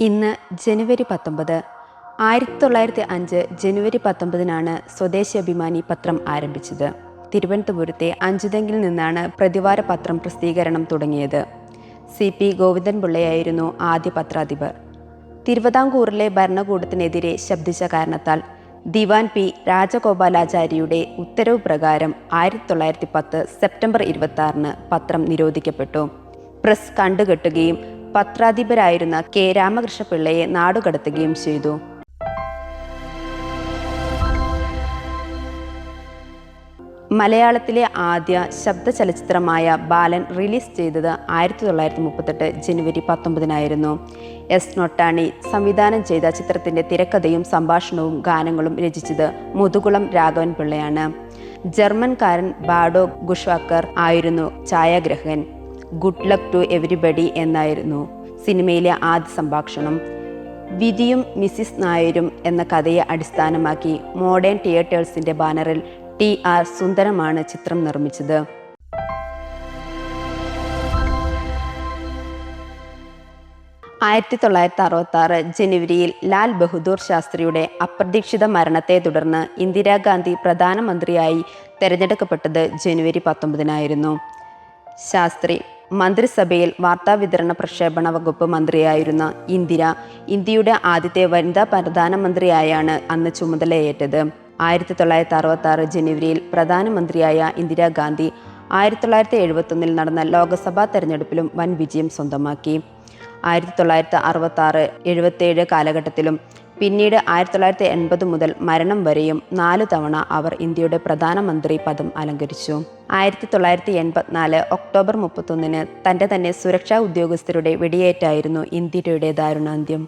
ഇന്ന് ജനുവരി പത്തൊമ്പത്. ആയിരത്തി തൊള്ളായിരത്തി അഞ്ച് ജനുവരി പത്തൊമ്പതിനാണ് സ്വദേശി അഭിമാനി പത്രം ആരംഭിച്ചത്. തിരുവനന്തപുരത്തെ അഞ്ചുതെങ്കിൽ നിന്നാണ് പ്രതിവാര പത്രം പ്രസിദ്ധീകരണം തുടങ്ങിയത്. സി പി ഗോവിന്ദൻപിള്ളയായിരുന്നു ആദ്യ പത്രാധിപർ. തിരുവിതാംകൂറിലെ ഭരണകൂടത്തിനെതിരെ ശബ്ദിച്ച കാരണത്താൽ ദിവാൻ പി. രാജഗോപാലാചാര്യയുടെ ഉത്തരവ് പ്രകാരം ആയിരത്തി തൊള്ളായിരത്തി പത്ത് സെപ്റ്റംബർ ഇരുപത്തി പത്രം നിരോധിക്കപ്പെട്ടു. പ്രസ് കണ്ടുകെട്ടുകയും പത്രാധിപരായിരുന്ന കെ രാമകൃഷ്ണപിള്ളയെ നാടുകടത്തുകയും ചെയ്തു. മലയാളത്തിലെ ആദ്യ ശബ്ദ ചലച്ചിത്രമായ ബാലൻ റിലീസ് ചെയ്തത് ആയിരത്തി തൊള്ളായിരത്തി മുപ്പത്തെട്ട് ജനുവരി പത്തൊമ്പതിനായിരുന്നു. എസ് നൊട്ടാണി സംവിധാനം ചെയ്ത ചിത്രത്തിന്റെ തിരക്കഥയും സംഭാഷണവും ഗാനങ്ങളും രചിച്ചത് മുതുകുളം രാഘവൻ പിള്ളയാണ്. ജർമ്മൻകാരൻ ബാഡോ ഗുഷ്വാക്കർ ആയിരുന്നു ഛായാഗ്രഹകൻ. ഗുഡ് ലക്ക് ടു എവരിബഡി എന്നായിരുന്നു. സിനിമയിലെ ആദ്യ സംഭാഷണം. വിധിയും മിസിസ് നായരും എന്ന കഥയെ അടിസ്ഥാനമാക്കി മോഡേൺ തിയേറ്റേഴ്സിന്റെ ബാനറിൽ ടി ആർ സുന്ദരമാണ് ചിത്രം നിർമ്മിച്ചത്. ആയിരത്തി തൊള്ളായിരത്തി അറുപത്തി ആറ് ജനുവരിയിൽ ലാൽ ബഹദൂർ ശാസ്ത്രിയുടെ അപ്രതീക്ഷിത മരണത്തെ തുടർന്ന് ഇന്ദിരാഗാന്ധി പ്രധാനമന്ത്രിയായി തെരഞ്ഞെടുക്കപ്പെട്ടത് ജനുവരി പത്തൊമ്പതിനായിരുന്നു. ശാസ്ത്രി മന്ത്രിസഭയിൽ വാർത്താവിതരണ പ്രക്ഷേപണ വകുപ്പ് മന്ത്രിയായിരുന്ന ഇന്ദിര ഇന്ത്യയുടെ ആദ്യത്തെ വനിതാ പ്രധാനമന്ത്രിയായാണ് അന്ന് ചുമതലയേറ്റത്. ആയിരത്തി തൊള്ളായിരത്തി അറുപത്തി ആറ് ജനുവരിയിൽ പ്രധാനമന്ത്രിയായ ഇന്ദിരാഗാന്ധി ആയിരത്തി തൊള്ളായിരത്തി എഴുപത്തൊന്നിൽ നടന്ന ലോക്സഭാ തെരഞ്ഞെടുപ്പിലും വൻ വിജയം സ്വന്തമാക്കി. ആയിരത്തി തൊള്ളായിരത്തി അറുപത്തി ആറ് എഴുപത്തേഴ് കാലഘട്ടത്തിലും പിന്നീട് ആയിരത്തി തൊള്ളായിരത്തി എൺപത് മുതൽ മരണം വരെയും നാല് തവണ അവർ ഇന്ത്യയുടെ പ്രധാനമന്ത്രി പദം അലങ്കരിച്ചു. ആയിരത്തി തൊള്ളായിരത്തി എൺപത്തിനാല് ഒക്ടോബർ മുപ്പത്തൊന്നിന് തന്റെ തന്നെ സുരക്ഷാ ഉദ്യോഗസ്ഥരുടെ വെടിയേറ്റായിരുന്നു ഇന്ത്യയുടെ ദാരുണാന്ത്യം